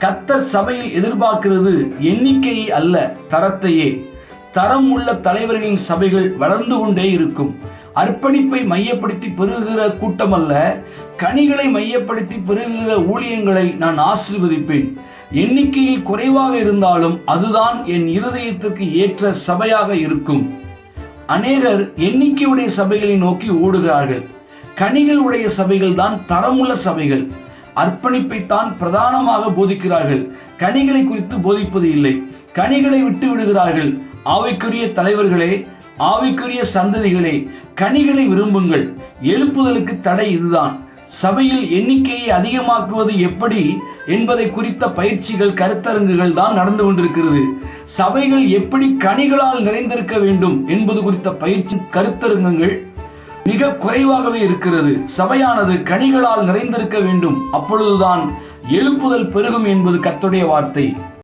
கத்தர் சபையில் எதிர்பார்க்கிறது எண்ணிக்கையை அல்ல தரத்தையே. தரம் உள்ள தலைவர்களின் சபைகள் வளர்ந்து கொண்டே இருக்கும். அர்ப்பணிப்பை மையப்படுத்தி பெருகுகிற கூட்டம் அல்ல கனிகளை மையப்படுத்தி பெருகுகிற ஊழியங்களை நான் ஆசீர்வதிப்பேன். எண்ணிக்கையில் குறைவாக இருந்தாலும் அதுதான் என் இருதயத்திற்கு ஏற்ற சபையாக இருக்கும். அநேகர் எண்ணிக்கையுடைய சபைகளை நோக்கி ஓடுகிறார்கள். கனிகள் உடைய சபைகள் தான் தரமுள்ள சபைகள். அர்ப்பணிப்பை தான் பிரதானமாக போதிக்கிறார்கள். கனிகளை குறித்து போதிப்பது இல்லை. கனிகளை விட்டு விடுகிறார்கள். ஆவிக்குரிய தலைவர்களே ஆவிக்குரிய சந்ததிகளே கனிகளை விரும்புங்கள். எழுப்புதலுக்கு தடை இதுதான். சபையில் எண்ணிக்கையை அதிகமாக்குவது எப்படி என்பதை குறித்த பயிற்சிகள் கருத்தரங்குகள் தான் நடந்து கொண்டிருக்கிறது. சபைகள் எப்படி கனிகளால் நிறைந்திருக்க வேண்டும் என்பது குறித்த பயிற்சி கருத்தரங்கங்கள் மிக குறைவாகவே இருக்கிறது. சபையானது கனிகளால் நிறைந்திருக்க வேண்டும். அப்பொழுதுதான் எழுப்புதல் பெருகும் என்பது கத்துடைய வார்த்தை.